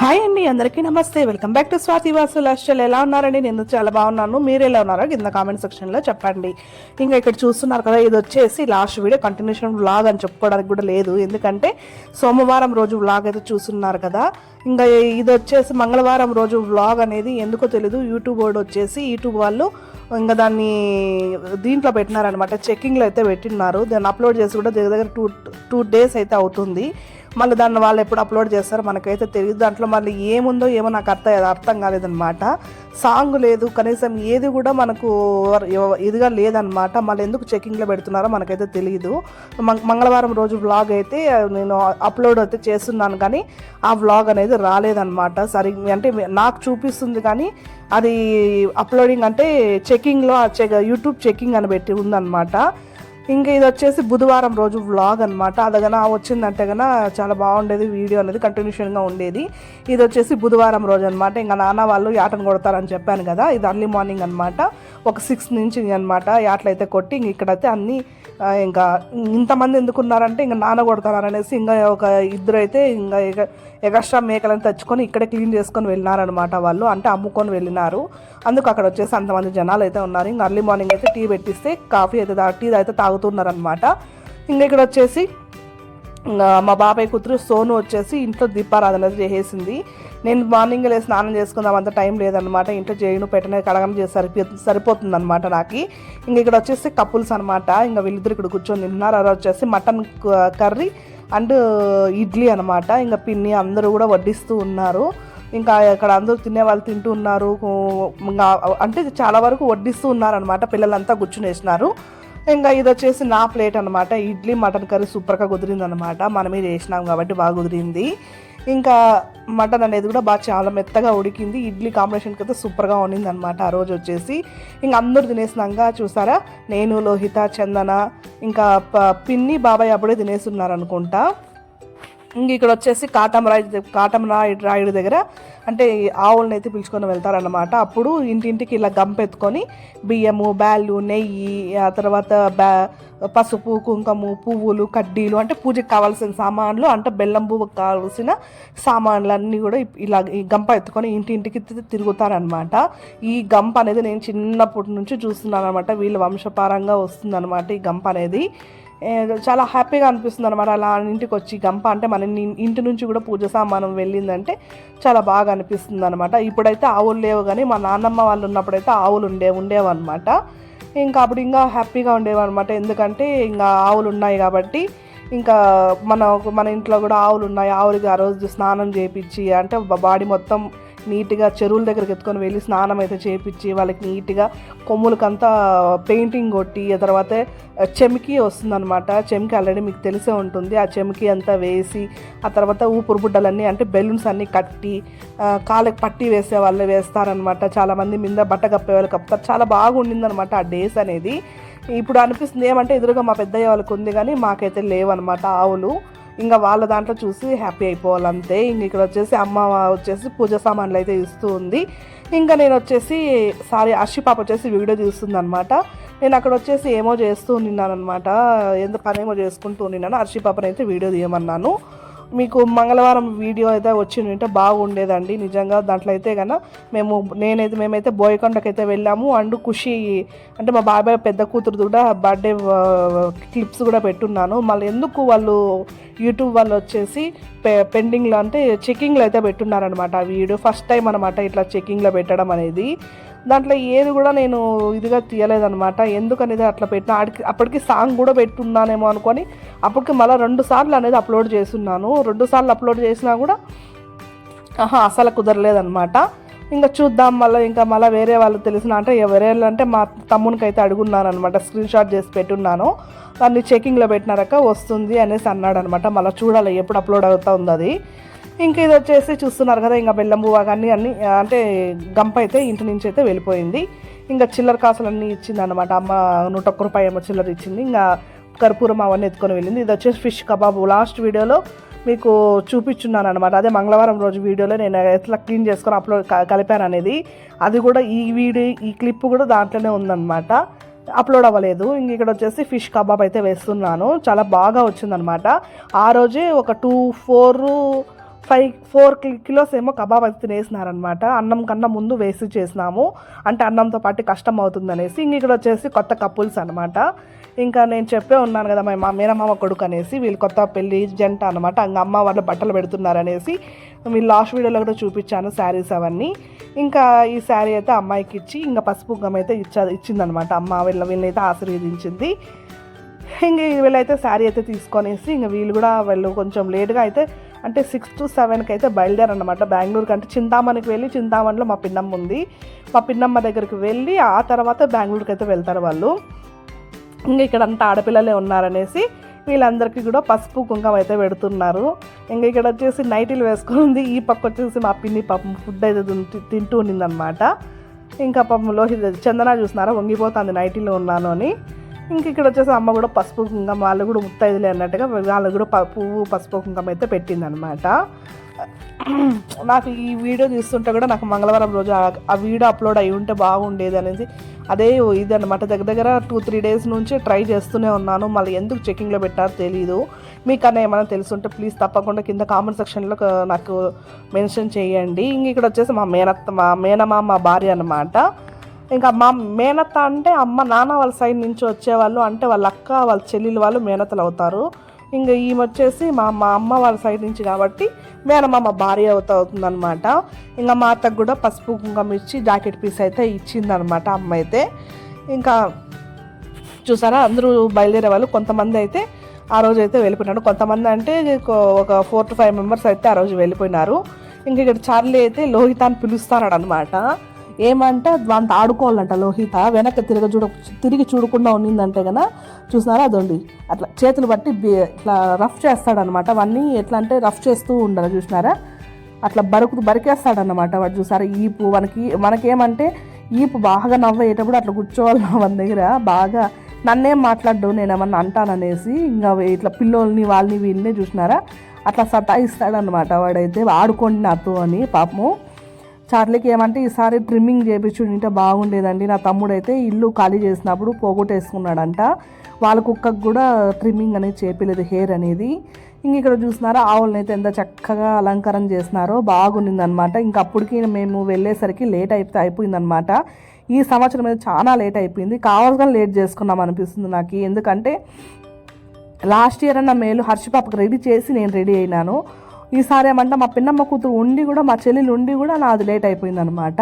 Hi అండి అందరికీ నమస్తే. Welcome back to Swathi Vasu లాస్టల్ ఎలా ఉన్నారండి? నేను చాలా బాగున్నాను. మీరు ఎలా ఉన్నారో కింద కామెంట్ సెక్షన్లో చెప్పండి. ఇంకా ఇక్కడ చూస్తున్నారు కదా ఇది వచ్చేసి లాస్ట్ వీడియో కంటిన్యూషన్ వ్లాగ్ అని చెప్పుకోవడానికి కూడా లేదు. ఎందుకంటే సోమవారం రోజు వ్లాగ్ అయితే చూస్తున్నారు కదా. ఇంకా ఇది వచ్చేసి మంగళవారం రోజు వ్లాగ్ అనేది ఎందుకో తెలీదు. యూట్యూబ్ వాడు వచ్చేసి యూట్యూబ్ వాళ్ళు ఇంకా దాన్ని దీంట్లో పెట్టినారనమాట చెక్కింగ్లో అయితే పెట్టినారు దాన్ని అప్లోడ్ చేసి కూడా దగ్గర దగ్గర టూ టూ డేస్ అయితే అవుతుంది. మళ్ళీ దాన్ని వాళ్ళు ఎప్పుడు అప్లోడ్ చేస్తారు మనకైతే తెలియదు దాంట్లో మళ్ళీ ఏముందో ఏమో నాకు అర్థం అర్థం కాలేదన్నమాట. సాంగ్ లేదు కనీసం ఏది కూడా మనకు ఇదిగా లేదనమాట మళ్ళీ ఎందుకు చెకింగ్లో పెడుతున్నారో మనకైతే తెలియదు మంగళవారం రోజు వ్లాగ్ అయితే నేను అప్లోడ్ అయితే చేస్తున్నాను కానీ ఆ వ్లాగ్ అనేది రాలేదనమాట సరి అంటే నాకు చూపిస్తుంది కానీ అది అప్లోడింగ్ అంటే చెకింగ్లో యూట్యూబ్ చెకింగ్ అని పెట్టి ఉందన్నమాట. ఇంకా ఇది వచ్చేసి బుధవారం రోజు వ్లాగ్ అనమాట అదగన వచ్చిందంటే గన చాలా బాగుండేది వీడియో అనేది కంటిన్యూషన్గా ఉండేది. ఇది వచ్చేసి బుధవారం రోజు అనమాట ఇంకా నాన్న వాళ్ళు యాటను కొడతారని చెప్పాను కదా ఇది అర్లీ మార్నింగ్ అనమాట ఒక సిక్స్ నుంచి అనమాట యాట్లు అయితే కొట్టి ఇంక ఇక్కడైతే అన్ని ఇంకా ఇంతమంది ఎందుకు ఉన్నారంటే ఇంకా నాన్న కొడతారు అనేసి ఇంకా ఒక ఇద్దరు అయితే ఇంకా ఎగ- ఎగస్ట్రా మేకలను తెచ్చుకొని ఇక్కడే క్లీన్ చేసుకొని వెళ్ళినారనమాట వాళ్ళు. అంటే అమ్ముకొని వెళ్ళినారు. అందుకు అక్కడ వచ్చేసి అంతమంది జనాలు అయితే ఉన్నారు. ఇంకా అర్లీ మార్నింగ్ అయితే టీ పెట్టిస్తే కాఫీ అయితే తా- టీ అయితే తాగుతున్నారనమాట ఇంకా ఇక్కడ వచ్చేసి మా బాబాయ్ కూతురు సోను వచ్చేసి ఇంట్లో దీపారాధన చేసేసింది. నేను మార్నింగ్ లేసి స్నానం చేసుకుందాం అంత టైం లేదనమాట ఇంట్లో చేయను పెట్టనే కడగం చేసి సరిపో సరిపోతుంది అనమాట నాకు. ఇంక ఇక్కడ వచ్చేసి కపుల్స్ అనమాట ఇంకా వీళ్ళిద్దరు ఇక్కడ కూర్చొని తింటున్నారు. అలా వచ్చేసి మటన్ కర్రీ అండ్ ఇడ్లీ అనమాట ఇంకా పిన్ని అందరూ కూడా వడ్డిస్తూ ఉన్నారు. ఇంకా ఇక్కడ అందరూ తినే వాళ్ళు తింటూ ఉన్నారు. ఇంకా అంటే చాలా వరకు వడ్డిస్తూ ఉన్నారనమాట పిల్లలంతా కూర్చునేసినారు. వేసినారు ఇంకా ఇది వచ్చేసి నా ప్లేట్ అనమాట ఇడ్లీ మటన్ కర్రీ సూపర్గా కుదిరింది అనమాట మనమే చేసినాం కాబట్టి బాగా కుదిరింది. ఇంకా మటన్ అనేది కూడా బాగా చాలా మెత్తగా ఉడికింది. ఇడ్లీ కాంబినేషన్కి అయితే సూపర్గా ఉండింది అనమాట ఆ రోజు వచ్చేసి. ఇంకా అందరూ తినేసినాక చూసారా? నేను లోహిత చందన ఇంకా ప- పిన్ని బాబాయ్ అప్పుడే తినేస్తున్నారు అనుకుంటా. ఇంక ఇక్కడ వచ్చేసి కాటమరాయుడు కాటమరాయుడు రాయుడు దగ్గర అంటే ఈ ఆవులను అయితే పిలుచుకొని వెళ్తారనమాట అప్పుడు ఇంటింటికి ఇలా గంపెత్తుకొని బియ్యము బ్యాళ్ళు నెయ్యి ఆ తర్వాత బ్యా పసుపు కుంకుమ పువ్వులు కడ్డీలు అంటే పూజకి కావాల్సిన సామాన్లు అంటే బెల్లం పువ్వుకు కావాల్సిన సామాన్లు అన్నీ కూడా ఇలా ఈ గంప ఎత్తుకొని ఇంటింటికి తిరుగుతారనమాట ఈ గంప అనేది నేను చిన్నప్పటి నుంచి చూస్తున్నాను అనమాట వీళ్ళ వంశపారంగా వస్తుందన్నమాట ఈ గంప అనేది. చాలా హ్యాపీగా అనిపిస్తుంది అనమాట అలా ఇంటికి వచ్చి గంప అంటే మన ఇంటి నుంచి కూడా పూజ సామానం వెళ్ళిందంటే చాలా బాగా అనిపిస్తుంది అనమాట ఇప్పుడైతే ఆవులు లేవు కానీ మా నాన్నమ్మ వాళ్ళు ఉన్నప్పుడైతే ఆవులు ఉండే ఉండేవన్నమాట. ఇంకా అప్పుడు ఇంకా హ్యాపీగా ఉండేవన్నమాట. ఎందుకంటే ఇంకా ఆవులు ఉన్నాయి కాబట్టి ఇంకా మన మన ఇంట్లో కూడా ఆవులు ఉన్నాయి. ఆవులకి ఆ రోజు స్నానం చేయించి అంటే బాడీ మొత్తం నీట్గా చెరువుల దగ్గరికి ఎత్తుకొని వెళ్ళి స్నానం అయితే చేపించి వాళ్ళకి నీట్గా కొమ్ములకంతా పెయింటింగ్ కొట్టి ఆ తర్వాత చెమికి వస్తుందన్నమాట. చెమికి ఆల్రెడీ మీకు తెలిసే ఉంటుంది. ఆ చెమికి అంతా వేసి ఆ తర్వాత ఊపిరి బుడ్డలన్నీ అంటే బెలూన్స్ అన్నీ కట్టి కాళ్ళకి పట్టి వేసే వాళ్ళు వేస్తారనమాట చాలామంది మీద బట్ట కప్పే వాళ్ళు కప్పుతారు. చాలా బాగుండిందనమాట ఆ డేస్ అనేది. ఇప్పుడు అనిపిస్తుంది ఏమంటే ఎదురుగా మా పెద్దయ్య వాళ్ళకి ఉంది కానీ మాకైతే లేవన్నమాట ఆవులు. ఇంకా వాళ్ళ దాంట్లో చూసి హ్యాపీ అయిపోవాలంతే. ఇంక ఇక్కడ వచ్చేసి అమ్మ వచ్చేసి పూజ సామాన్లు అయితే ఇస్తూ ఉంది. ఇంకా నేను వచ్చేసి సారీ అర్షి పాప వచ్చేసి వీడియో తీస్తుంది అనమాట నేను అక్కడ వచ్చేసి ఏమో చేస్తూ ఉన్నాను అనమాట ఎంత పనేమో చేసుకుంటూ ఉన్నాను అర్షి పాపని అయితే వీడియో తీయమన్నాను. మీకు మంగళవారం వీడియో అయితే వచ్చి ఉంటే బాగుండేదండి. నిజంగా దాంట్లో అయితే కన్నా మేము నేనైతే మేమైతే బోయకొండకి అయితే వెళ్ళాము. అండ్ ఖుషి అంటే మా బాబాయ్ పెద్ద కూతురు కూడా బర్త్డే క్లిప్స్ కూడా పెట్టున్నాను. మళ్ళీ ఎందుకు వాళ్ళు యూట్యూబ్ వాళ్ళు వచ్చేసి పె పెండింగ్లో అంటే చెకింగ్లో అయితే పెట్టున్నారనమాట ఆ వీడియో. ఫస్ట్ టైం అనమాట ఇట్లా చెకింగ్లో పెట్టడం అనేది. దాంట్లో ఏది కూడా నేను ఇదిగా తీయలేదనమాట ఎందుకనేది అట్లా పెట్టిన ఆడికి అప్పటికి సాంగ్ కూడా పెట్టున్నానేమో అనుకొని అప్పటికి మళ్ళీ రెండు సార్లు అనేది అప్లోడ్ చేస్తున్నాను. రెండు సార్లు అప్లోడ్ చేసినా కూడా ఆహా అసలు కుదరలేదనమాట ఇంకా చూద్దాం మళ్ళీ ఇంకా మళ్ళీ వేరే వాళ్ళు తెలిసిన అంటే వేరే అంటే మా తమ్మునికి అయితే అడుగున్నాను అనమాట స్క్రీన్ షాట్ చేసి పెట్టున్నాను. దాన్ని చెకింగ్లో పెట్టినారక వస్తుంది అనేసి అన్నాడు అనమాట మళ్ళీ చూడాలి ఎప్పుడు అప్లోడ్ అవుతా ఉంది అది ఇంకా ఇది వచ్చేసి చూస్తున్నారు కదా ఇంకా బెల్లం పువ్వు కానీ అన్ని అంటే గంప అయితే ఇంటి నుంచి అయితే వెళ్ళిపోయింది. ఇంకా చిల్లర కాసులు అన్నీ ఇచ్చింది అనమాట అమ్మ నూట ఒక్క రూపాయి ఏమో చిల్లర ఇచ్చింది. ఇంకా కర్పూరం అవన్నీ ఎత్తుకొని వెళ్ళింది. ఇది వచ్చేసి ఫిష్ కబాబు. లాస్ట్ వీడియోలో మీకు చూపించున్నాను అనమాట అదే మంగళవారం రోజు వీడియోలో నేను ఎట్లా క్లీన్ చేసుకొని అప్లోడ్ కలిపాను అనేది. అది కూడా ఈ వీడియో ఈ క్లిప్ కూడా దాంట్లోనే ఉందన్నమాట. అప్లోడ్ అవ్వలేదు. ఇంక ఇక్కడ వచ్చేసి ఫిష్ కబాబ్ అయితే వేస్తున్నాను. చాలా బాగా వచ్చిందనమాట ఆ రోజే ఒక two four five four kilos ఏమో కబాబ్ అయితే తినేసినారనమాట అన్నం కన్నా ముందు వేసి చేసినాము. అంటే అన్నంతో పాటు కష్టం అవుతుంది అనేసి ఇంక ఇక్కడ వచ్చేసి కొత్త కపుల్స్ అనమాట ఇంకా నేను చెప్పే ఉన్నాను కదా మా మేనమామ కొడుకు అనేసి వీళ్ళు కొత్త పెళ్ళి జంట అనమాట ఇంకా అమ్మ వాళ్ళు బట్టలు పెడుతున్నారు అనేసి వీళ్ళు లాస్ట్ వీడియోలో కూడా చూపించాను శారీస్ అవన్నీ. ఇంకా ఈ శారీ అయితే అమ్మాయికి ఇచ్చి ఇంకా పసుపు గమ్ అయితే ఇచ్చా ఇచ్చిందనమాట అమ్మ వీళ్ళ వీళ్ళనైతే ఆశీర్వదించింది. ఇంక వీళ్ళైతే శారీ అయితే తీసుకొనేసి ఇంక వీళ్ళు కూడా వీళ్ళు కొంచెం లేట్గా అయితే అంటే సిక్స్ టు సెవెన్కి అయితే బయలుదేరనమాట బెంగళూరుకి. అంటే చింతామణికి వెళ్ళి చింతామణిలో మా పిన్నమ్మ ఉంది. మా పిన్నమ్మ దగ్గరికి వెళ్ళి ఆ తర్వాత బెంగళూరుకి అయితే వెళ్తారు వాళ్ళు. ఇంకా ఇక్కడ అంతా ఆడపిల్లలే ఉన్నారనేసి వీళ్ళందరికీ కూడా పసుపు కుంకుమ అయితే పెడుతున్నారు. ఇంకా ఇక్కడ వచ్చేసి నైటీలు వేసుకుంది. ఈ పక్క వచ్చేసి మా పిన్ని పాపం ఫుడ్ అయితే తింటూ- ఉండిందనమాట. ఇంకా పాపం లోహిత చందన చూసినారా? వంగిపోతుంది నైటీలో ఉన్నాను అని. ఇంక ఇక్కడ వచ్చేసి అమ్మ కూడా పసుపు కుంకుమ వాళ్ళు కూడా ముత్తైదులే అన్నట్టుగా వాళ్ళు కూడా పువ్వు పసుపు కుంకుమ అయితే పెట్టిందనమాట నాకు ఈ వీడియో తీస్తుంటే కూడా నాకు మంగళవారం రోజు ఆ- వీడియో అప్లోడ్ అయి ఉంటే బాగుండేది అనేది అదే ఇది అనమాట దగ్గర దగ్గర టూ త్రీ డేస్ నుంచి ట్రై చేస్తూనే ఉన్నాను. మళ్ళీ ఎందుకు చెకింగ్లో పెట్టారో తెలీదు. మీకన్నా ఏమైనా తెలుసుంటే ప్లీజ్ తప్పకుండా కింద కామెంట్ సెక్షన్లో నాకు మెన్షన్ చేయండి. ఇంక ఇక్కడ వచ్చేసి మా మేనత్త మా మేనమా మా భార్య అనమాట ఇంకా మా మేనత్త అంటే అమ్మ నాన్న వాళ్ళ సైడ్ నుంచి వచ్చేవాళ్ళు. అంటే వాళ్ళ అక్క వాళ్ళ చెల్లెలు వాళ్ళు మేనతలు అవుతారు. ఇంకా ఈమె వచ్చేసి మా మా అమ్మ వాళ్ళ సైడ్ నుంచి కాబట్టి మేనమామ భార్య అవుతా అవుతుందన్నమాట. ఇంకా మా అత్తకు కూడా పసుపు కుంకుమ ఇచ్చి జాకెట్ పీస్ అయితే ఇచ్చిందనమాట అమ్మ అయితే. ఇంకా చూసారా అందరూ బయలుదేరే వాళ్ళు. కొంతమంది అయితే ఆ రోజు అయితే వెళ్ళిపోయినారు. కొంతమంది అంటే ఒక- ఫోర్ టు ఫైవ్ మెంబర్స్ అయితే ఆ రోజు వెళ్ళిపోయినారు. ఇంక ఇక్కడ చార్లీ అయితే లోహిత అని పిలుస్తాడు అనమాట ఏమంటే దాంతో ఆడుకోవాలంట లోహిత. వెనక్కి తిరగ చూడ తిరిగి చూడకుండా ఉన్నిందంటే కదా చూసినారా అదండి. అట్లా చేతులు బట్టి ఇట్లా రఫ్ చేస్తాడనమాట అవన్నీ ఎట్లా అంటే రఫ్ చేస్తూ ఉండాలి చూసినారా? అట్లా బరుకు బరికేస్తాడనమాట వాడు చూసారా? ఈపు మనకి మనకేమంటే ఈపు బాగా నవ్వేటప్పుడు అట్లా కూర్చోవాలి మన దగ్గర. బాగా నన్నేం మాట్లాడు నేనేమన్నా అంటాననేసి ఇంకా ఇట్లా పిల్లోల్ని వాళ్ళని వీళ్ళని చూసినారా? అట్లా సతాయిస్తాడనమాట వాడైతే. ఆడుకోండి నాతో అని పాపము. చార్లీకి ఏమంటే ఈసారి ట్రిమ్మింగ్ చేయించుంటే బాగుండేదండి నా తమ్ముడు అయితే ఇల్లు ఖాళీ చేసినప్పుడు పోగొట్టేసుకున్నాడంట. వాళ్ళ కుక్కకు కూడా ట్రిమ్మింగ్ అనేది చేపలేదు హెయిర్ అనేది. ఇంక ఇక్కడ చూసినారా ఆవులని అయితే ఎంత చక్కగా అలంకారం చేసినారో బాగుండిందనమాట ఇంక అప్పటికి మేము వెళ్ళేసరికి లేట్ అయిపోతే అయిపోయిందనమాట ఈ సంవత్సరం అయితే చాలా లేట్ అయిపోయింది. కావాల్సిన లేట్ చేసుకున్నాం అనిపిస్తుంది నాకు. ఎందుకంటే లాస్ట్ ఇయర్ అన్న మేలు హర్ష పాపకు రెడీ చేసి నేను రెడీ అయినాను. ఈసారి ఏమంటే మా పిన్నమ్మ కూతురు ఉండి కూడా మా చెల్లెలు ఉండి కూడా నాది లేట్ అయిపోయింది అనమాట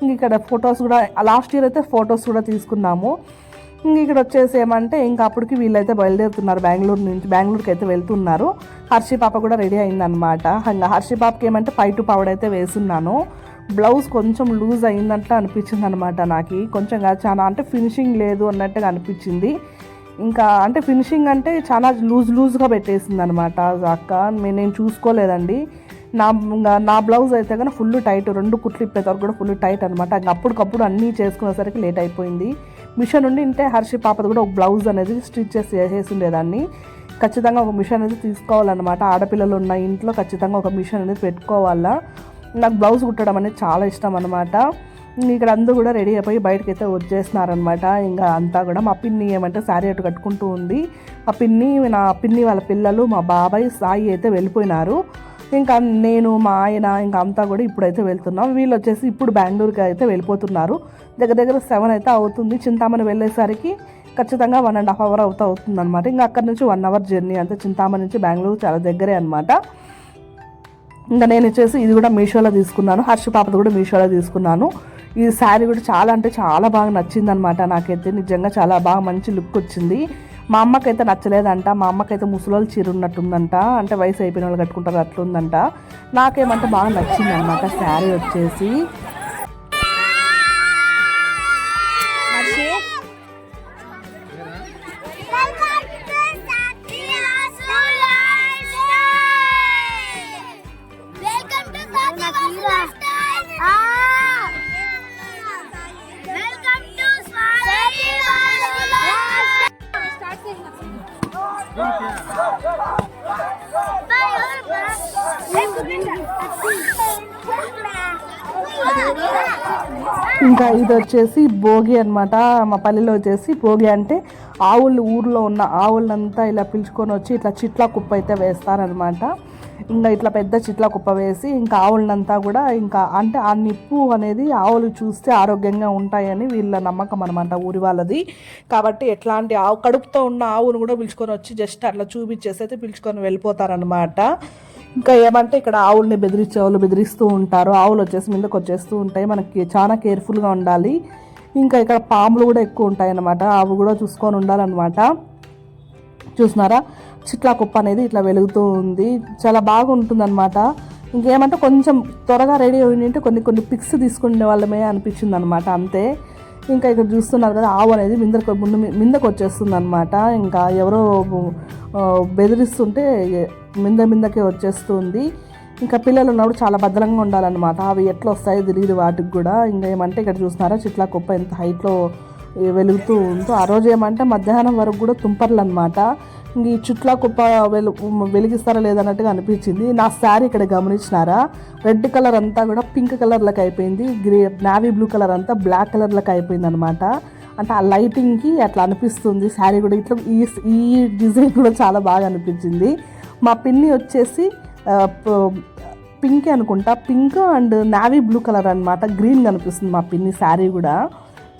ఇంక ఇక్కడ ఫొటోస్ కూడా లాస్ట్ ఇయర్ అయితే ఫొటోస్ కూడా తీసుకున్నాము. ఇంక ఇక్కడ వచ్చేసి ఏమంటే ఇంకా అప్పటికి వీళ్ళైతే బయలుదేరుతున్నారు బెంగళూరు నుంచి బెంగళూరుకి అయితే వెళ్తున్నారు. హర్షి పాప కూడా రెడీ అయిందనమాట ఇంకా హర్షి పాపకి ఏమంటే పైటు పవడ్ అయితే వేసున్నాను. బ్లౌజ్ కొంచెం లూజ్ అయిందంటే అనిపించింది అనమాట నాకు. కొంచెం చాలా అంటే ఫినిషింగ్ లేదు అన్నట్టుగా అనిపించింది. ఇంకా అంటే ఫినిషింగ్ అంటే చాలా లూజ్ లూజ్గా పెట్టేసింది అనమాట అక్క నేను చూసుకోలేదండి. నా నా బ్లౌజ్ అయితే కానీ ఫుల్ టైట్ రెండు కుట్లు ఇప్పేంత కూడా ఫుల్ టైట్ అనమాట ఇంకా అప్పటికప్పుడు అన్నీ చేసుకునేసరికి లేట్ అయిపోయింది. మిషన్ ఉండి ఉంటే హర్షి పాపది కూడా ఒక బ్లౌజ్ అనేది స్టిచ్ చేసి చేసి ఉండేదాన్ని. ఖచ్చితంగా ఒక మిషన్ అనేది తీసుకోవాలన్నమాట. ఆడపిల్లలు ఉన్న ఇంట్లో ఖచ్చితంగా ఒక మిషన్ అనేది పెట్టుకోవాలా. నాకు బ్లౌజ్ కుట్టడం అనేది చాలా ఇష్టం అనమాట ఇక్కడ అందరూ కూడా రెడీ అయిపోయి బయటకు అయితే వచ్చేస్తున్నారనమాట ఇంకా అంతా కూడా మా పిన్ని ఏమంటే శారీ అటు కట్టుకుంటూ ఉంది. ఆ పిన్ని నా పిన్ని వాళ్ళ పిల్లలు మా బాబాయ్ సాయి అయితే వెళ్ళిపోయినారు. ఇంకా నేను మా ఆయన ఇంకా అంతా కూడా ఇప్పుడైతే వెళ్తున్నాం. వీళ్ళు వచ్చేసి ఇప్పుడు బెంగళూరుకి అయితే వెళ్ళిపోతున్నారు. దగ్గర దగ్గర సెవెన్ అయితే అవుతుంది. చింతామణి వెళ్ళేసరికి ఖచ్చితంగా వన్ అండ్ హాఫ్ అవర్ అవుతా అవుతుంది అనమాట ఇంకా అక్కడ నుంచి వన్ అవర్ జర్నీ అంతే. చింతామణి నుంచి బెంగళూరు చాలా దగ్గరే అనమాట ఇంకా నేను వచ్చేసి ఇది కూడా మీషోలో తీసుకున్నాను. హర్ష పాపది కూడా మీషోలో తీసుకున్నాను. ఈ శారీ కూడా చాలా అంటే చాలా బాగా నచ్చింది అనమాట నాకైతే నిజంగా చాలా బాగా మంచి లుక్ వచ్చింది. మా అమ్మకైతే నచ్చలేదంట. మా అమ్మకైతే ముసలోళ్ళు చీర ఉన్నట్టుందంట. అంటే వయసు అయిపోయిన వాళ్ళు కట్టుకుంటారు అట్లుందంట. నాకేమంటే బాగా నచ్చింది అనమాట శారీ వచ్చేసి. ఇంకా ఇది వచ్చేసి భోగి అనమాట మా పల్లెలో వచ్చేసి భోగి అంటే ఆవులు ఊర్లో ఉన్న ఆవులంతా ఇలా పిలుచుకొని వచ్చి ఇట్లా చిట్లా కుప్ప అయితే వేస్తారనమాట ఇంకా ఇట్లా పెద్ద చిట్ల కుప్ప వేసి ఇంకా ఆవులనంతా కూడా ఇంకా అంటే ఆ నిప్పు అనేది ఆవులు చూస్తే ఆరోగ్యంగా ఉంటాయని వీళ్ళ నమ్మకం అనమాట ఊరి వాళ్ళది. కాబట్టి ఎట్లాంటి ఆవు కడుపుతో ఉన్న ఆవును కూడా పిలుచుకొని వచ్చి జస్ట్ అట్లా చూపించేసి అయితే పిలుచుకొని వెళ్ళిపోతారనమాట ఇంకా ఏమంటే ఇక్కడ ఆవుల్ని బెదిరించే వాళ్ళు బెదిరిస్తూ ఉంటారు. ఆవులు వచ్చేసి మీదకి వచ్చేస్తూ ఉంటాయి. మనకి చాలా కేర్ఫుల్గా ఉండాలి. ఇంకా ఇక్కడ పాములు కూడా ఎక్కువ ఉంటాయి అన్నమాట అవి కూడా చూసుకొని ఉండాలన్నమాట. చూసినారా చిట్లా కుప్ప అనేది ఇట్లా వెలుగుతూ ఉంది. చాలా బాగుంటుంది అనమాట ఇంకేమంటే కొంచెం త్వరగా రెడీ అయ్యింటే కొన్ని కొన్ని పిక్స్ తీసుకునే వాళ్ళమే అనిపించింది అనమాట అంతే. ఇంకా ఇక్కడ చూస్తున్నారు కదా ఆవు అనేది మిందకు ముందు మిందకు వచ్చేస్తుంది అనమాట ఇంకా ఎవరో బెదిరిస్తుంటే మింద మిందకే వచ్చేస్తుంది. ఇంకా పిల్లలు ఉన్నప్పుడు చాలా భద్రంగా ఉండాలన్నమాట. అవి ఎట్లా వస్తాయో తెలియదు వాటికి కూడా. ఇంకా ఏమంటే ఇక్కడ చూస్తున్నారా చిట్లా కుప్ప ఎంత హైట్లో వెలుగుతూ ఉందో. ఆ రోజు ఏమంటే మధ్యాహ్నం వరకు కూడా తుంపర్లు అనమాట ఇంక ఈ చుట్లా కుప్ప వెలు వెలిగిస్తారా లేదన్నట్టుగా అనిపించింది. నా శారీ ఇక్కడ గమనించినారా? రెడ్ కలర్ అంతా కూడా పింక్ కలర్లకు అయిపోయింది. గ్రే నావీ బ్లూ కలర్ అంతా బ్లాక్ కలర్లకు అయిపోయింది అనమాట అంటే ఆ లైటింగ్కి అట్లా అనిపిస్తుంది. శారీ కూడా ఇట్లా ఈ ఈ డిజైన్ కూడా చాలా బాగా అనిపించింది. మా పిన్ని వచ్చేసి పింక్ అనుకుంటా. Pink and navy blue colour అన్నమాట. గ్రీన్ కనిపిస్తుంది మా పిన్ని శారీ కూడా.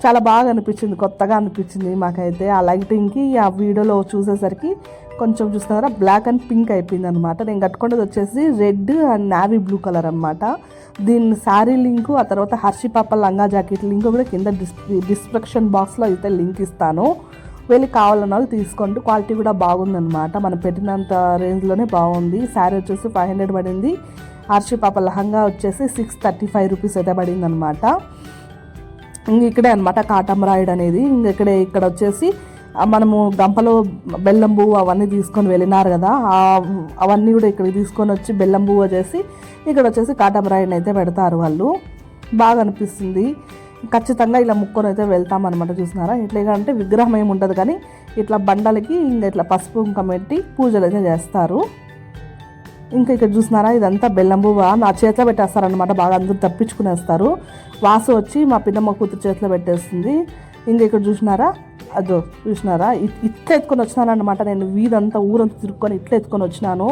చాలా బాగా అనిపించింది కొత్తగా అనిపించింది మాకైతే. ఆ లైటింగ్కి ఆ వీడియోలో చూసేసరికి కొంచెం చూస్తున్నారా బ్లాక్ అండ్ పింక్ అయిపోయింది అనమాట నేను కట్టుకున్నది వచ్చేసి red and navy blue colour అనమాట దీని శారీ లింకు ఆ తర్వాత హర్షి పాప లంగా జాకెట్ లింక్ కూడా కింద డిస్ డిస్క్రిప్షన్ బాక్స్లో అయితే లింక్ ఇస్తాను. వెళ్ళి కావాలన్న వాళ్ళు తీసుకోండి. క్వాలిటీ కూడా బాగుందన్నమాట. మనం పెట్టినంత రేంజ్లోనే బాగుంది. శారీ వచ్చేసి ఫైవ్ హండ్రెడ్ పడింది. ఆర్షిపాప లహంగా వచ్చేసి సిక్స్ థర్టీ ఫైవ్ రూపీస్ అయితే పడింది అనమాట ఇంక ఇక్కడే అనమాట కాటమరాయుడు అనేది. ఇంక ఇక్కడే ఇక్కడ వచ్చేసి మనము గంపలో బెల్లం పువ్వు అవన్నీ తీసుకొని వెళ్ళినారు కదా అవన్నీ కూడా ఇక్కడికి తీసుకొని వచ్చి బెల్లం పువ్వు చేసి ఇక్కడ వచ్చేసి కాటమరాయుడిని అయితే పెడతారు వాళ్ళు. బాగా అనిపిస్తుంది. ఖచ్చితంగా ఇలా ముక్కొని అయితే వెళ్తామన్నమాట చూసినారా? ఇట్లా అంటే విగ్రహం ఏమి ఉండదు కానీ ఇట్లా బండలకి ఇంకా ఇట్లా పసుపు కుంకం పెట్టి పూజలు అయితే చేస్తారు. ఇంకా ఇక్కడ చూసినారా? ఇదంతా బెల్లం పువ్వ? నా చేతిలో పెట్టేస్తారనమాట బాగా అందరూ తప్పించుకునేస్తారు. వాసు వచ్చి మా పిన్నమ్మ కూతురు చేతిలో పెట్టేస్తుంది. ఇంకా ఇక్కడ చూసినారా? అదో చూసినారా? ఇట్లా ఎత్తుకొని వచ్చినానమాట నేను వీధంతా ఊరంతా తిరుక్కొని ఇట్లా ఎత్తుకొని వచ్చినాను.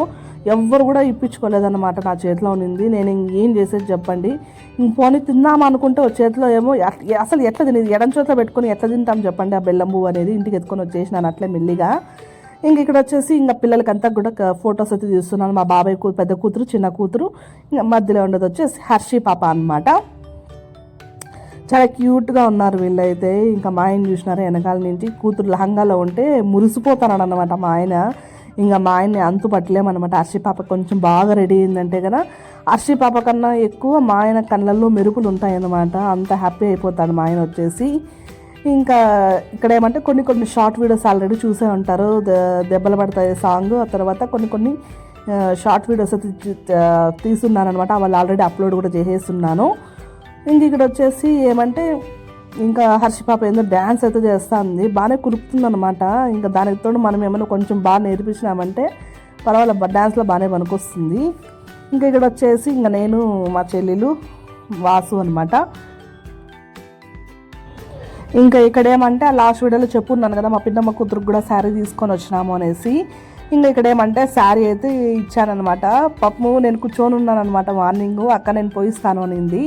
ఎవ్వరు కూడా ఇప్పించుకోలేదన్నమాట నా చేతిలో ఉన్నింది నేను ఇంకేం చేసేది చెప్పండి. ఇంక పోనీ తిందాం అనుకుంటే ఓ చేతిలో ఏమో అసలు ఎట్లా తినేది? ఎడం చేతిలో పెట్టుకొని ఎట్లా తింటాం చెప్పండి ఆ బెల్లం పువ్వు అనేది. ఇంటికి ఎత్తుకొని వచ్చేసినాను అట్లే మెల్లిగా. ఇంక ఇక్కడ వచ్చేసి ఇంకా పిల్లలకంతా కూడా ఫొటోస్ అయితే తీస్తున్నాను. మా బాబాయ్ కూ పెద్ద కూతురు చిన్న కూతురు. ఇంకా మధ్యలో ఉండేది వచ్చేసి హర్షి పాప అనమాట చాలా క్యూట్గా ఉన్నారు వీళ్ళైతే. ఇంకా మా ఆయన చూసినారు వెనకాల నుంచి కూతురు లహంగాలో ఉంటే మురిసిపోతాను అనమాట మా ఆయన. ఇంకా మా ఆయన్ని అంతు పట్టలేమన్నమాట. హర్షి పాప కొంచెం బాగా రెడీ అయిందంటే కదా హర్షి పాప కన్నా ఎక్కువ మా ఆయన కళ్ళల్లో మెరుపులు ఉంటాయన్నమాట. అంత హ్యాపీ అయిపోతాడు మా ఆయన వచ్చేసి. ఇంకా ఇక్కడ ఏమంటే కొన్ని కొన్ని షార్ట్ వీడియోస్ ఆల్రెడీ చూసే ఉంటారు. దెబ్బలు పడతాయి సాంగ్ ఆ తర్వాత కొన్ని కొన్ని షార్ట్ వీడియోస్ తీసున్నాను అనమాట వాళ్ళు ఆల్రెడీ అప్లోడ్ కూడా చేసేస్తున్నాను. ఇంక ఇక్కడ వచ్చేసి ఏమంటే ఇంకా హర్షి పాప ఏందో డ్యాన్స్ అయితే చేస్తుంది. బాగానే కురుపుతుందనమాట ఇంకా దానికి తోడు మనం ఏమైనా కొంచెం బాగా నేర్పించినామంటే పర్వాలేదు డ్యాన్స్లో బాగానే పనికొస్తుంది. ఇంకా ఇక్కడ వచ్చేసి ఇంకా నేను మా చెల్లెలు వాసు అనమాట ఇంకా ఇక్కడ ఏమంటే ఆ లాస్ట్ వీడియోలో చెప్పున్నాను కదా మా పిన్నమ్మ కూతురు కూడా శారీ తీసుకొని వచ్చినాము అనేసి. ఇంకా ఇక్కడ ఏమంటే శారీ అయితే ఇచ్చానమాట పాపము నేను కూర్చొని ఉన్నాను అనమాట మార్నింగ్ అక్క నేను పోయిస్తాను అనింది.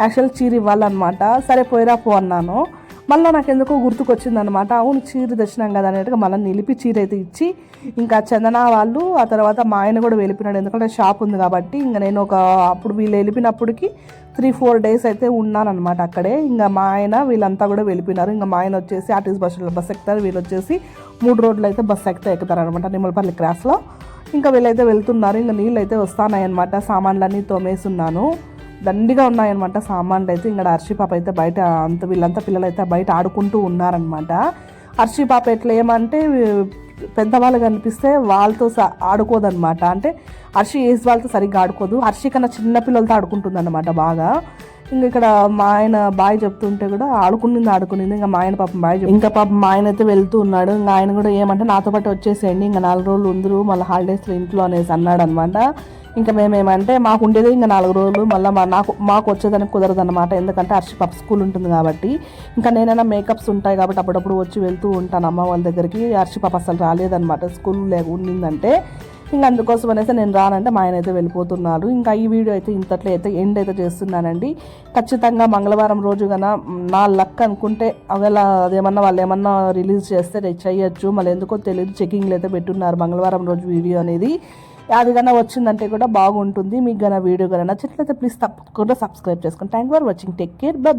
యాక్చువల్ చీర ఇవ్వాలన్నమాట. సరే పోయిరా పో అన్నాను. మళ్ళీ నాకు ఎందుకో గుర్తుకొచ్చింది అనమాట అవును చీర తెచ్చినాం కదా అన్నట్టుగా మళ్ళీ నిలిపి చీర అయితే ఇచ్చి ఇంకా చందన వాళ్ళు ఆ తర్వాత మా ఆయన కూడా వెళ్ళిపోయినాడు. ఎందుకంటే షాప్ ఉంది కాబట్టి ఇంకా నేను ఒక అప్పుడు వీళ్ళు వెళ్ళిపోయినప్పటికి త్రీ ఫోర్ డేస్ అయితే ఉన్నానమాట అక్కడే. ఇంకా మా ఆయన వీళ్ళంతా కూడా వెళ్ళిపోయినారు. ఇంకా మా ఆయన వచ్చేసి ఆర్టీసీ బస్సులో బస్ ఎక్కుతారు. వీళ్ళు వచ్చేసి మూడు రోడ్లు అయితే బస్సు ఎక్కితే ఎక్కుతారు అనమాట నిమ్మలపల్లి క్రాస్లో. ఇంకా వీళ్ళైతే వెళ్తున్నారు. ఇంకా నీళ్ళు అయితే వస్తున్నాయి అనమాట సామాన్లన్నీ ఉన్నాను దండిగా ఉన్నాయన్నమాట సామాన్లు అయితే. ఇంకా అర్షి పాప అయితే బయట అంత వీళ్ళంతా పిల్లలు అయితే బయట ఆడుకుంటూ ఉన్నారనమాట అర్షి పాప ఎట్లా ఏమంటే పెద్దవాళ్ళు కనిపిస్తే వాళ్ళతో స- అంటే హర్షి ఏజ్ వాళ్ళతో సరిగ్గా ఆడుకోదు. హర్షి కన్నా చిన్న పిల్లలతో ఆడుకుంటుంది అనమాట బాగా. ఇంకా ఇక్కడ మా ఆయన బాయ్ చెప్తుంటే కూడా ఆడుకునింది ఆడుకునింది. ఇంకా మా ఆయన పాపం బాయ్ ఇంకా పాపం మా ఆయన అయితే వెళ్తూ ఉన్నాడు. ఇంకా ఆయన కూడా ఏమంటే నాతో పాటు వచ్చేసేయండి. ఇంకా నాలుగు రోజులు ఉందరు. మళ్ళీ హాలిడేస్లో ఇంట్లో అనేసి అన్నాడు అనమాట ఇంకా మేమేమంటే మాకు ఉండేది ఇంకా నాలుగు రోజులు మళ్ళీ మా నాకు మాకు వచ్చేదానికి కుదరదు అనమాట ఎందుకంటే హర్షి పప్ స్కూల్ ఉంటుంది కాబట్టి. ఇంకా నేనైనా మేకప్స్ ఉంటాయి కాబట్టి అప్పుడప్పుడు వచ్చి వెళ్తూ ఉంటాను అమ్మ వాళ్ళ దగ్గరికి. హర్షి పాప అసలు రాలేదనమాట స్కూల్ లేక ఉండిందంటే ఇంకా అందుకోసం అనేసి నేను రానంటే మా ఆయన అయితే వెళ్ళిపోతున్నారు ఇంకా ఈ వీడియో అయితే ఇంతట్లో అయితే ఎండ్ అయితే చేస్తున్నానండి. ఖచ్చితంగా మంగళవారం రోజు కన్నా నా లక్ అనుకుంటే ఒకవేళ అదేమన్నా వాళ్ళు ఏమన్నా రిలీజ్ చేస్తే చేయొచ్చు మళ్ళీ ఎందుకో తెలియదు చెకింగ్లు అయితే పెట్టున్నారు మంగళవారం రోజు వీడియో అనేది. అది కన్నా వచ్చిందంటే కూడా బాగుంటుంది. మీకు కన్నా వీడియో కన్నా నచ్చినట్లయితే ప్లీజ్ తప్పకుండా సబ్స్క్రైబ్ చేసుకోండి. Thank for watching take care bye